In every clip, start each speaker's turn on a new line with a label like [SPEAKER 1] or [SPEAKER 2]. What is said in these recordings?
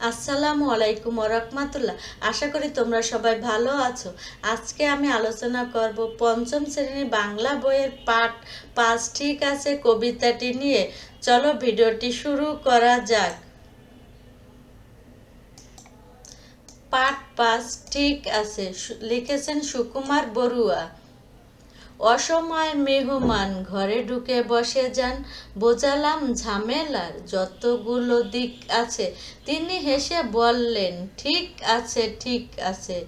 [SPEAKER 1] আসসালামু আলাইকুম রহমাতুল্লাহ। আশা করি তোমরা সবাই ভালো আছো। আজকে আমি আলোচনা করব পঞ্চম শ্রেণির বাংলা বইয়ের পাঠ পাঁচ, ঠিক আছে, কবিতাটি নিয়ে। চলো ভিডিওটি শুরু করা যাক। পাঠ পাঁচ, ঠিক আছে লিখেছেন সুকুমার বড়ুয়া। অসময় মেহমান ঘরে ঢুকে বসে যান। বোঝালাম ঝামেলার যতগুলো দিক আছে। তিনি হেসে বললেন, ঠিক আছে ঠিক আছে।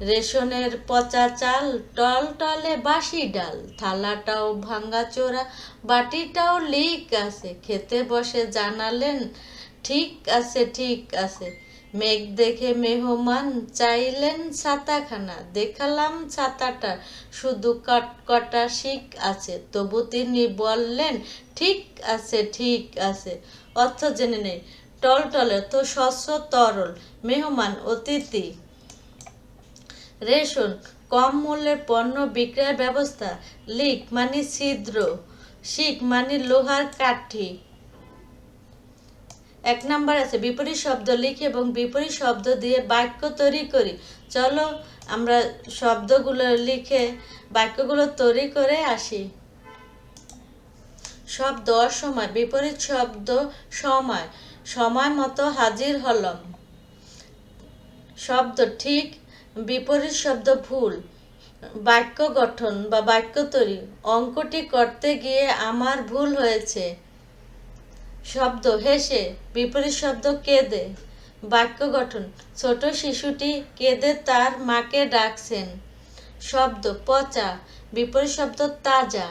[SPEAKER 1] রেশনের পচা চাল টল টলে বাসি ডাল, থালাটাও ভাঙ্গা চোরা, বাটিটাও লিক আছে। খেতে বসে জানালেন, ঠিক আছে ঠিক আছে। মেঘ দেখে মেহমান চাইলেন ছাতাখানা। দেখালাম ছাতাটা। শুধু কটকটা শিক আছে। তবু তিনি বললেন, ঠিক আছে ঠিক আছে। অর্থ জেনে নেই। টলটলে তো স্বচ্ছ তরল। মেহমান, অতিথি। রেশন, কম মূল্যের পণ্য বিক্রয়ের ব্যবস্থা। লিক মানে ছিদ্র। শিক মানে লোহার কাঠি। এক নাম্বার আছে, বিপরীত শব্দ লিখি এবং বিপরীত শব্দ দিয়ে বাক্য তৈরি করি। চলো আমরা শব্দগুলো লিখে বাক্যগুলো তৈরি করে আসি। শব্দ অসময়, বিপরীত শব্দ সময় সময় মতো হাজির হলাম। শব্দ ঠিক, বিপরীত শব্দ ভুল, বাক্য গঠন বা বাক্য তৈরি, অঙ্কটি করতে গিয়ে আমার ভুল হয়েছে। শব্দ হেসে বিপরীত শব্দ কেঁদে বাক্য গঠন, ছোট শিশুটি কেঁদে তার মাকে ডাকছেন? শব্দ, পচা, বিপরীত শব্দ তাজা।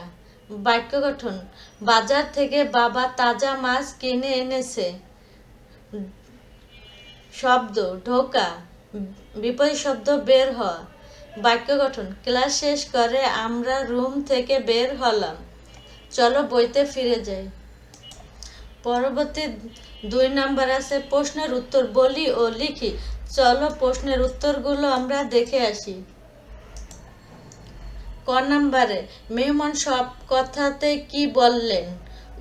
[SPEAKER 1] বাক্য গঠন, বাজার থেকে বাবা তাজা মাছ কিনে এনেছে। শব্দ, ঢোকা, বিপরীত শব্দ বের হওয়া। বাক্য গঠন, ক্লাস শেষ করে আমরা রুম থেকে বের হলাম। চলো বইতে ফিরে যাই। পরবর্তী দুই নাম্বার আছে প্রশ্নের উত্তর বলি ও লিখি। চলো প্রশ্নের উত্তরগুলো আমরা দেখে আসি। ক নাম্বারে, মেহমান সব কথাতে কি বললেন?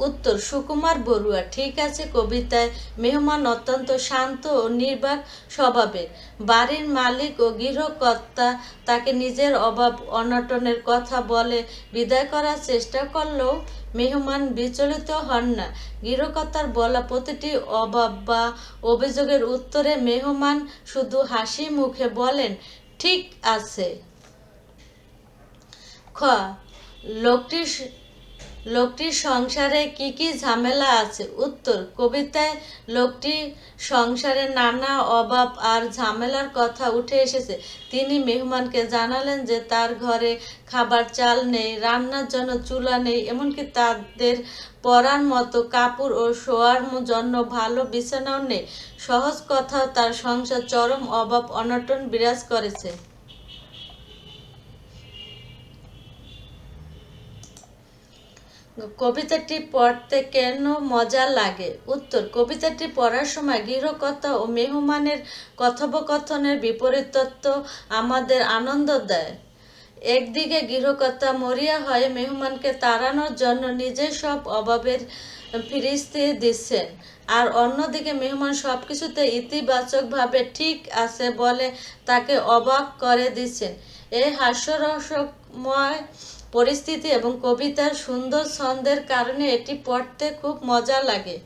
[SPEAKER 1] উত্তর, সুকুমার বড়ুয়া। ঠিক আছে কবিতায় মেহমান অত্যন্ত শান্ত ও নির্বাক স্বভাবের। বাড়ির মালিক ও গৃহকর্তা তাকে নিজের অভাব, অনটনের কথা বলে বিদায় করার চেষ্টা করলেও মেহমান বিচলিত হন না। গৃহকর্তার বলা প্রতিটি অভাব বা অভিযোগের উত্তরে মেহমান শুধু হাসি মুখে বলেন, ঠিক আছে। খ, লোকটির লোকটির সংসারে কি কি ঝামেলা আছে? উত্তর, কবিতায় লোকটি সংসারে নানা অভাব আর ঝামেলার কথা উঠে এসেছে। তিনি মেহমানকে জানালেন যে তার ঘরে খাবার চাল নেই, রান্নার জন্য চুলা নেই, এমনকি তাদের পরার মতো কাপড় ও শোয়ার জন্য ভালো বিছানাও নেই। সহজ কথাও তার সংসার চরম অভাব, অনটন বিরাজ করেছে। কবিতাটি পড়তে কেন মজা লাগে? উত্তর, কবিতাটি পড়ার সময় গৃহকর্তা ও মেহমানের কথোপকথনের বিপরীত তত্ত্ব আমাদের আনন্দ দেয়। একদিকে গৃহকর্তা মরিয়া হয়ে মেহমানকে তাড়ানোর জন্য নিজের সব অভাবের ফিরিস্তি দিচ্ছেন, আর অন্যদিকে মেহমান সব কিছুতে ইতিবাচকভাবে ঠিক আছে বলে তাকে অবাক করে দিচ্ছেন। এই হাস্যরসময় পরিস্থিতি এবং কবিতার সুন্দর ছন্দের কারণে এটি পড়তে খুব মজা লাগে।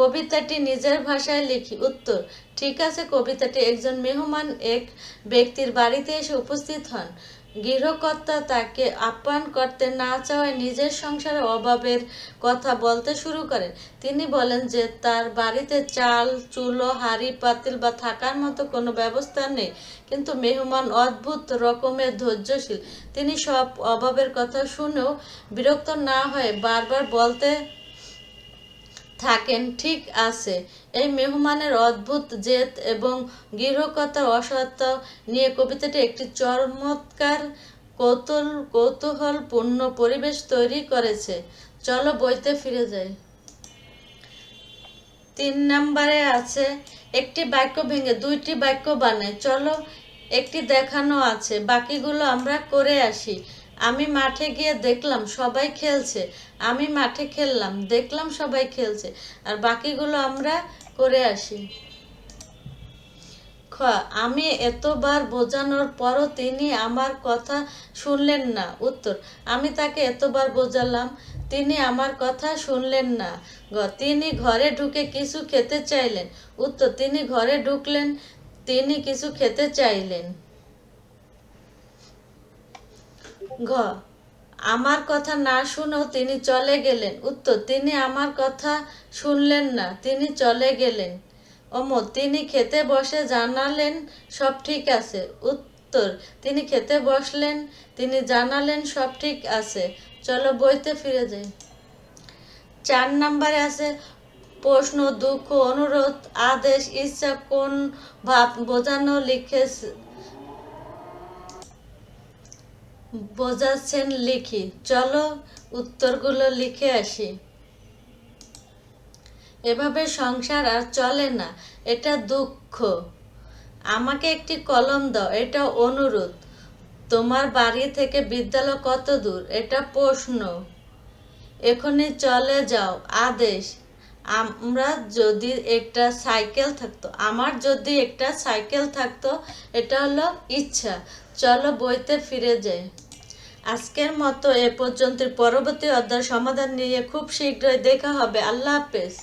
[SPEAKER 1] কবিতাটি নিজের ভাষায় লিখি। উত্তর, ঠিক আছে, কবিতাটি একজন মেহমান এক ব্যক্তির বাড়িতে এসে উপস্থিত হন। গৃহকর্তা তাকে আপ্যায়ন করতে না চাওয়ায় নিজের সংসারে অভাবের কথা বলতে শুরু করেন। তিনি বলেন যে, তার বাড়িতে চাল, চুলো, হাঁড়ি, পাতিল বা থাকার মতো কোনো ব্যবস্থা নেই, কিন্তু মেহমান অদ্ভুত রকমের ধৈর্যশীল। তিনি সব অভাবের কথা শুনেও বিরক্ত না হয়ে বারবার বলতে থাকেন, ঠিক আছে। এই মেহমানের অদ্ভুত জেদ এবং গৃহকথার অসত্য নিয়ে কবিতাটি একটি চমৎকার কৌতূহল, কৌতূহলপূর্ণ পরিবেশ তৈরি করেছে। চলো বইতে ফিরে যাই। তিন নম্বরে আছে, একটি বাক্য ভেঙে দুইটি বাক্য বানায় চলো, একটি দেখানো আছে। বাকিগুলো আমরা করে আসি। আমি মাঠে গিয়ে দেখলাম সবাই খেলছে। আমি মাঠে খেললাম, দেখলাম সবাই খেলছে। আর বাকিগুলো আমরা করে আসি। খ, আমি এতবার বোঝানোর পরও তিনি আমার কথা শুনলেন না। উত্তর, আমি তাকে এতবার বোঝালাম, তিনি আমার কথা শুনলেন না। গ, তিনি ঘরে ঢুকে কিছু খেতে চাইলেন। উত্তর, তিনি ঘরে ঢুকলেন, তিনি কিছু খেতে চাইলেন। ঘ, আমার কথা না শুনেও তিনি চলে গেলেন। উত্তর, তিনি আমার কথা শুনলেন না, তিনি চলে গেলেন। অমর তিনি খেতে বসে জানালেন সব ঠিক আছে। উত্তর, তিনি খেতে বসলেন, তিনি জানালেন সব ঠিক আছে। চলো বইতে ফিরে যাই। চার নাম্বারে আছে, প্রশ্ন, দুঃখ, অনুরোধ, আদেশ, ইচ্ছা, কোন ভাব বোঝানো লিখে বোঝাচ্ছেন লিখি। চলো উত্তরগুলো লিখে আসি। এভাবে সংসার আর চলে না, এটা দুঃখ। আমাকে একটি কলম দাও, এটা অনুরোধ। তোমার বাড়ি থেকে বিদ্যালয় কত দূর, এটা প্রশ্ন। এখনই চলে যাও, আদেশ। আমরা যদি একটা সাইকেল থাকতো, আমার যদি একটা সাইকেল থাকতো, এটা হলো ইচ্ছা। চলো বইতে ফিরে যাই। আজকের মতো এ পর্যন্ত পরবর্তী অধ্যায় সমাধান নিয়ে খুব শীঘ্রই দেখা হবে। আল্লাহ হাফেজ।